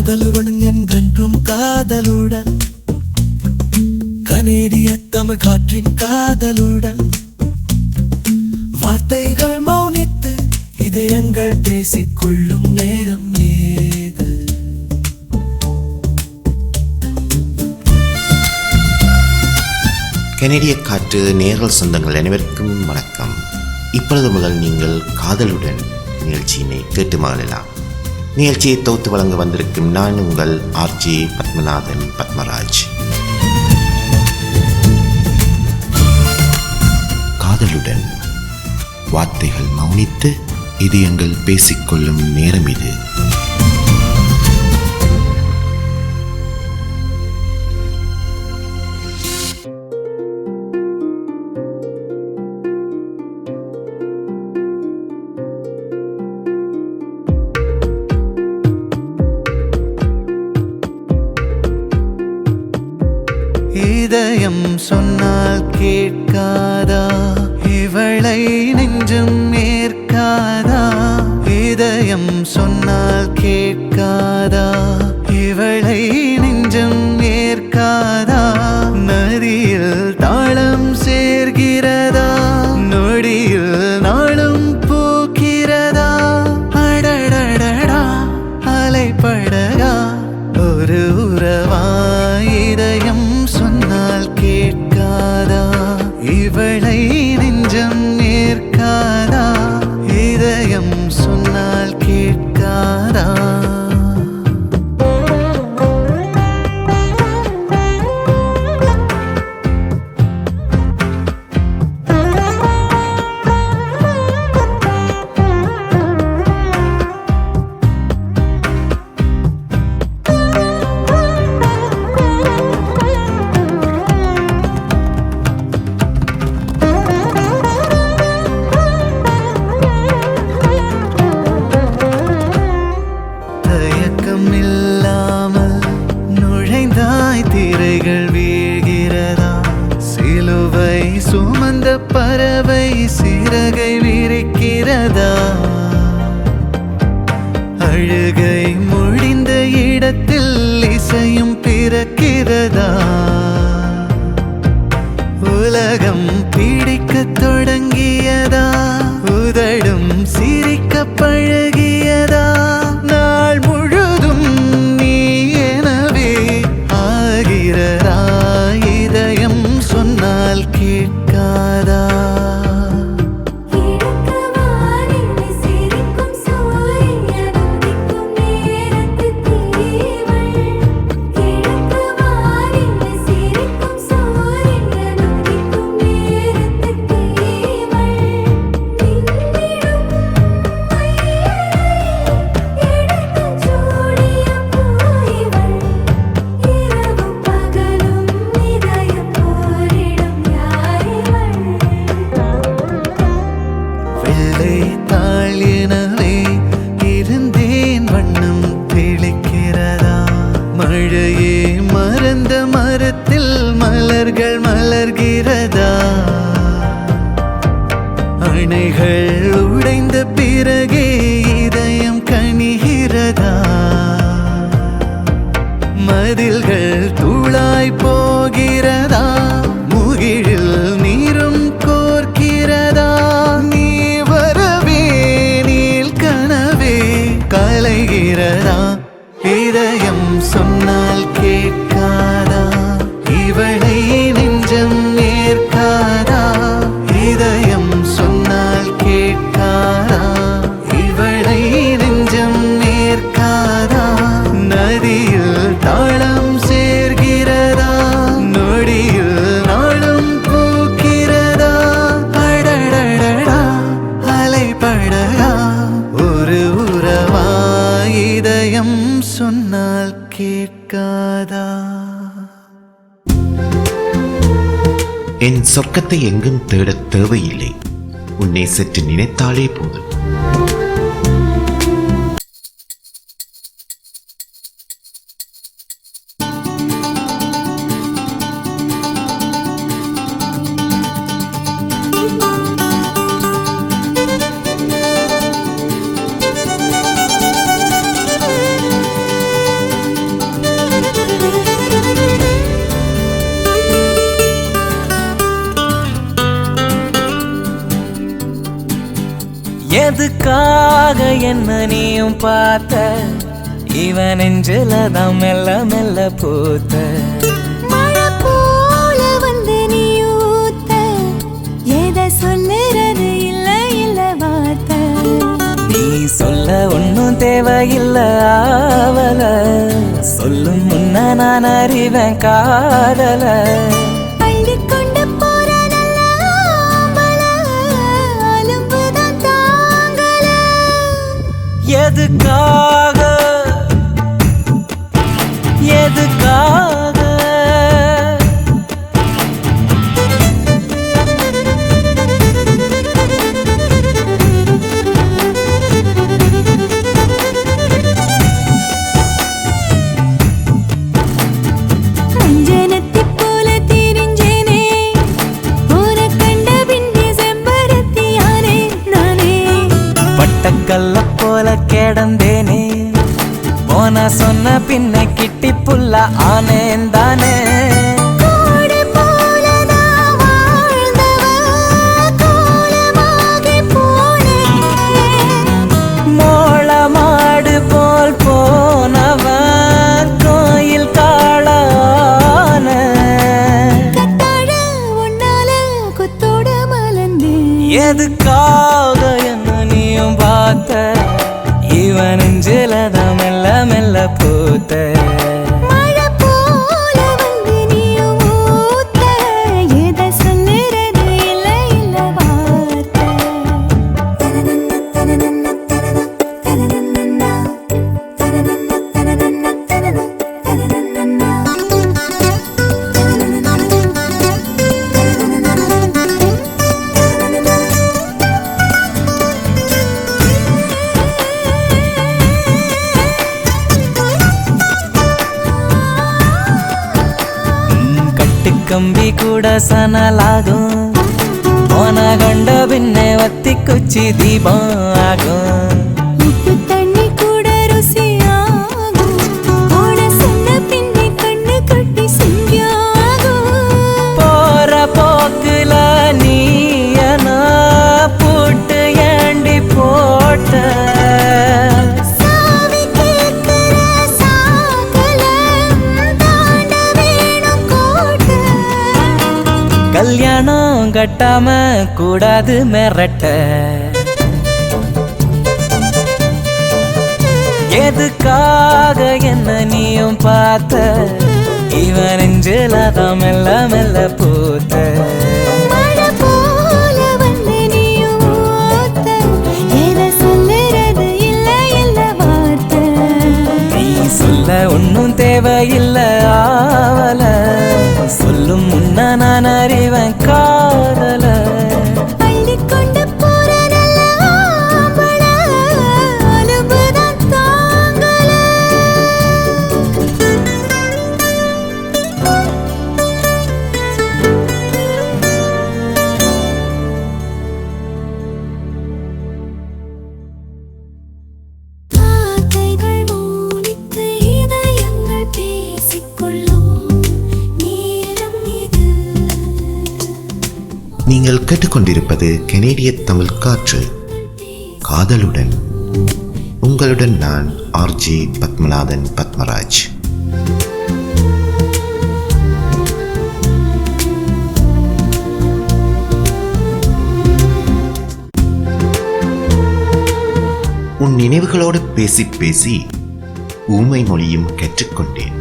காதலுடன் என்றென்றும் காதலுடன். கனேடிய தமிழ் காற்றின் காதலுடன். வார்த்தைகள் மௌனித்து இதயங்கள் பேசிக்கொள்ளும் நேரம் ஏது? கனேடிய காற்று நேரல் சொந்தங்கள் அனைவருக்கும் வணக்கம். இப்பொழுது முதல் நீங்கள் காதலுடன் நிகழ்ச்சியினை கேட்டு மகளலாம் நிகழ்ச்சியை தொகுத்து வழங்க வந்திருக்கும் நான் உங்கள் ஆர்ஜி பத்மநாதன் பத்மராஜ். காதலுடன் வார்த்தைகள் மௌனித்து இது எங்கள் பேசிக்கொள்ளும் நேரம் இது. சொர்க்கத்தை எங்கும் தேட தேவையில்லை. உன்னை சற்று நினைத்தாலே போதும். thank you உனக்காக என்ன நீயும் பார்த்த? இவன் நெஞ்சில தான் மெல்ல மெல்ல பூத்த. சொல்ல ஒன்னும் தேவையில்லை ஆவல. சொல்லும் முன்ன நான் அறிவேன் காதலை. எதுக்காக ಕಂಬಿ ಕೂಡ ಸನಲಾಗೋ ಮನ ಗಂಡ ಭಿನ್ನೆ ಒತ್ತಿ ಕುಚ್ಚಿ ದೀಪ ಆಗೋ கட்டாம கூடாது மிரட்ட. எதுக்காக என்ன நீயும் பார்த்த? இவன் நெஞ்சில மெல்ல மெல்ல போத்த. உங்களுடன் நான் ஆர்ஜி பத்மநாதன் பத்மராஜ். உன் நினைவுகளோடு பேசி பேசி ஊமை மொழியும் கற்றுக்கொண்டேன்.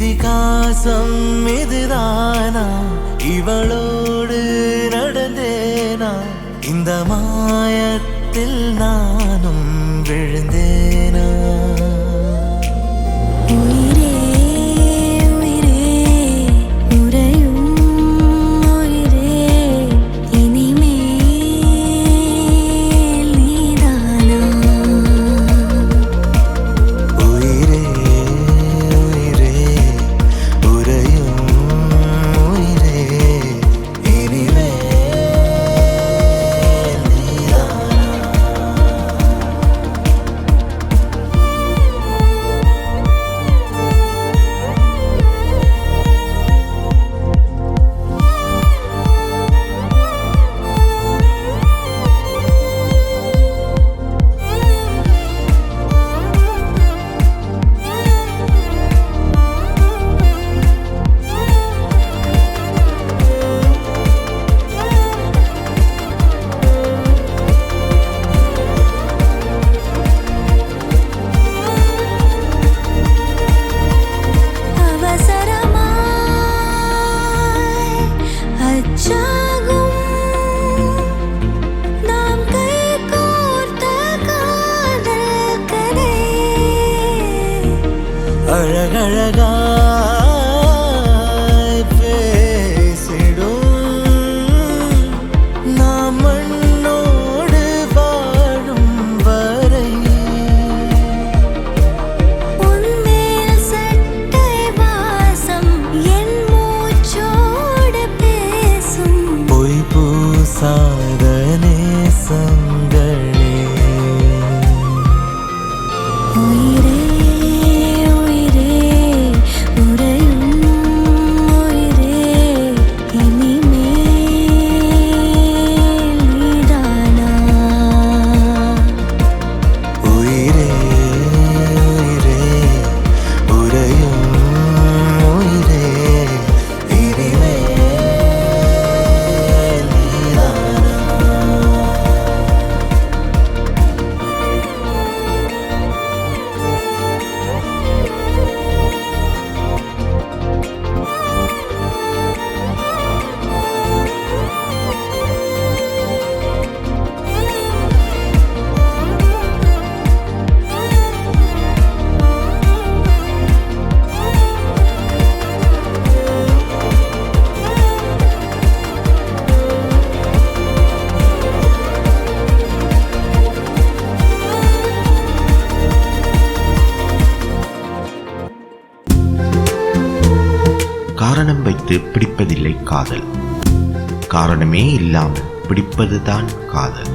இதிகாசம் இதுதானா இவளோடு நடந்தேனா இந்த மாயத்தில் நானும் காரணம் பிடிப்பதில்லை காதல். காரணமே இல்லாமல் பிடிப்பதுதான் காதல்.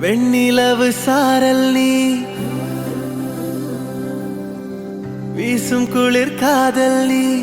வெண்ணிலவு சாரல் நீ வீசும் குளிர் காதல் நீ.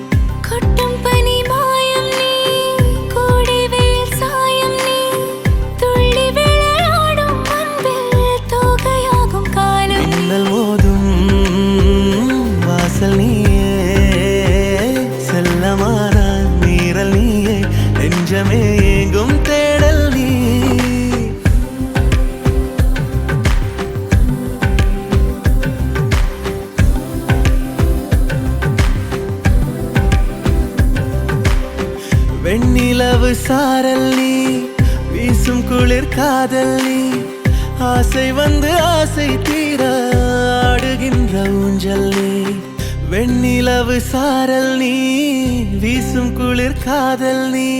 வெண்ணிலவு சாரல் நீ வீசும் குளிர் காதல் நீ ஆசை வந்து ஆசை தீர ஆடுகின்ற ஊஞ்சல் நீ வெண்ணிலவு சாரல் நீ வீசும் குளிர் காதல் நீ.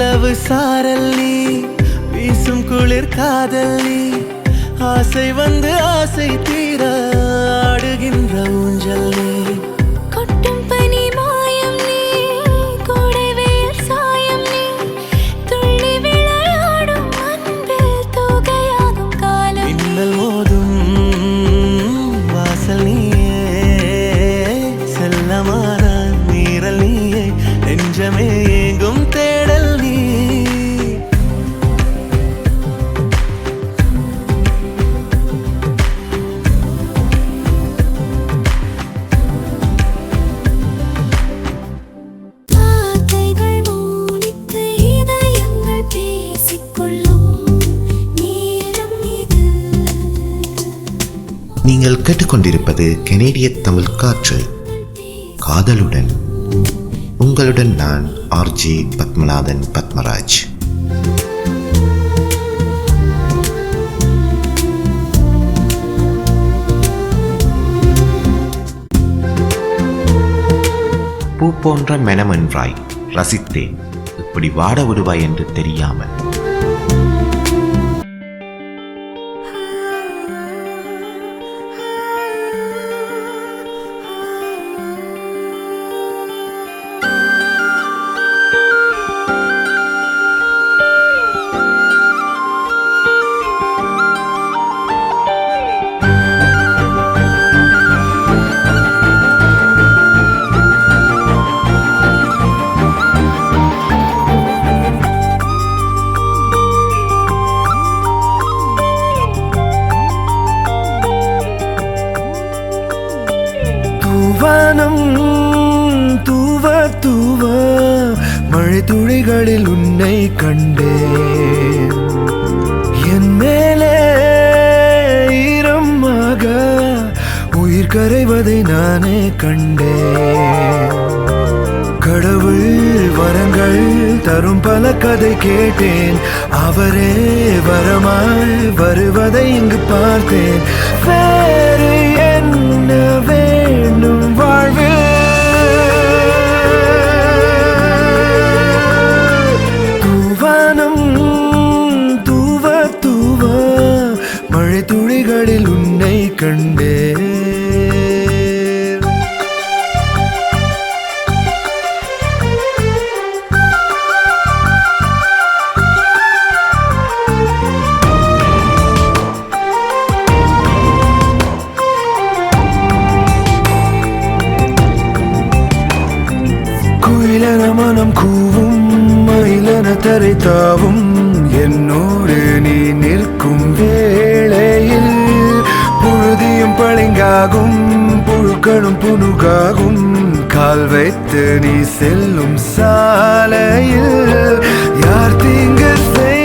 நிலவு சாரல் நீ வீசும் குளிர் காதல் நீ ஆசை வந்து ஆசை தீர ஆடுகின்ற ஊஞ்சல் நீ நீங்கள் கேட்டுக்கொண்டிருப்பது கெனேடிய தமிழ் காற்று. காதலுடன். உங்களுடன் நான் ஆர்ஜி பத்மநாதன் பத்மராஜ். பூ போன்ற மெனமென்றாய் ரசித்தேன். இப்படி வாட விடுவாய் என்று தெரியாமல். தரும் பல கதை கேட்டேன். அவரே வரமாய் வருவதை இங்கு பார்த்தேன். தாவும் என்னோடு நீ நிற்கும் வேளையில். புழுதியும் பளிங்காகும் புழுக்களும் புனுகாகும் கால் வைத்து நீ செல்லும் சாலையில். யார் தீங்கு செய்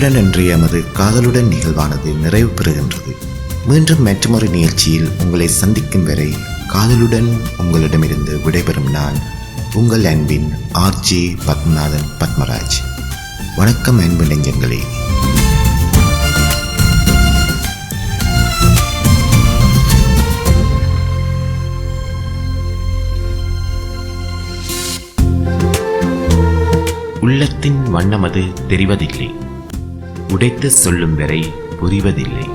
இத்துடன் இன்றைய எமது காதலுடன் நிகழ்வானது நிறைவு பெறுகின்றது. மீண்டும் மற்றொரு நிகழ்ச்சியில் உங்களை சந்திக்கும் வரை காதலுடன் உங்களிடமிருந்து விடைபெறும் நான் உங்கள் அன்பின் ஆர்ஜி பத்மநாதன் பத்மராஜ். வணக்கம் அன்பு நெஞ்சங்களே. உள்ளத்தின் வண்ணமது தெரிவதில்லை. உடைத்து சொல்லும் வரை புரிவதில்லை.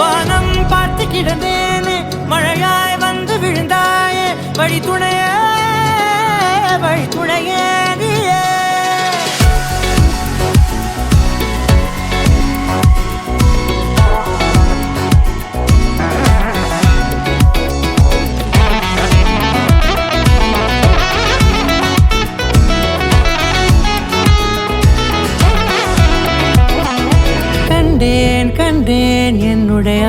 வானம் பார்த்து கிடந்தேனே மழையாய் வந்து விழுந்தாயே வழி துணையே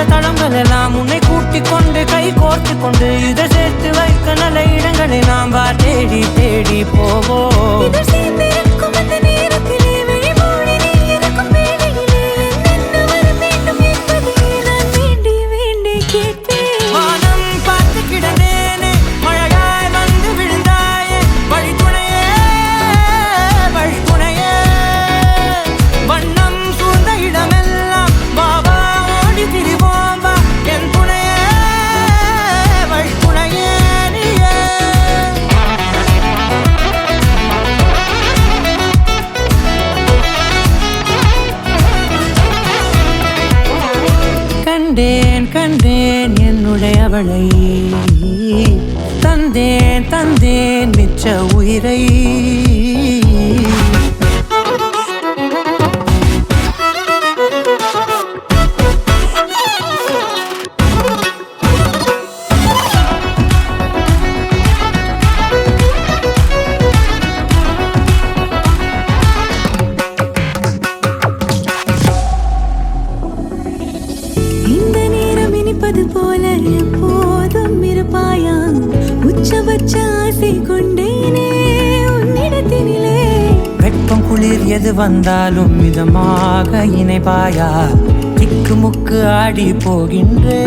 நல்ல தளங்கள் எல்லாம் உன்னை கூட்டிக் கொண்டு கை கோர்த்து கொண்டு இதை சேர்த்து வைக்க நல்ல இடங்களை நாம் வா தேடி தேடி போவோம். கண்டேன் என்னுடைய அவளை தந்தேன் தந்தேன் மிச்ச உயிரை. குளிர் எது வந்தாலும் மிதமாக இணைப்பாயா? திக்கு முக்கு ஆடி போகின்றே.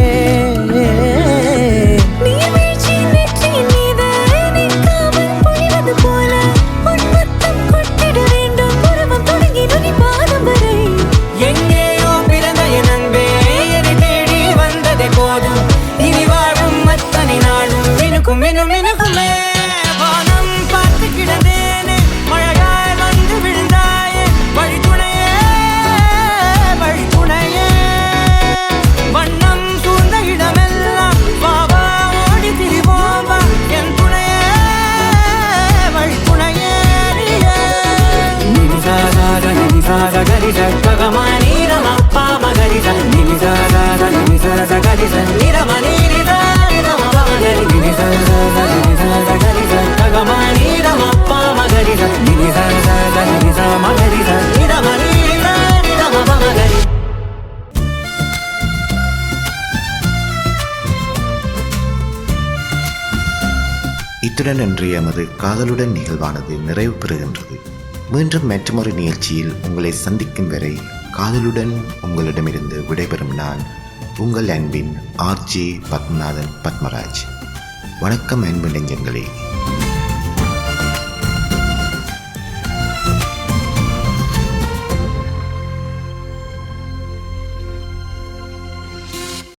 இத்துடன் இன்றைய எமது காதலுடன் நிகழ்வானது நிறைவு பெறுகின்றது. மீண்டும் மற்றொரு நிகழ்ச்சியில் உங்களை சந்திக்கும் வரை காதலுடன் உங்களிடமிருந்து விடைபெறும் நான் உங்கள் அன்பின் ஆர்ஜி பத்மநாதன் பத்மராஜ். வணக்கம் அன்பு நெஞ்சங்களே.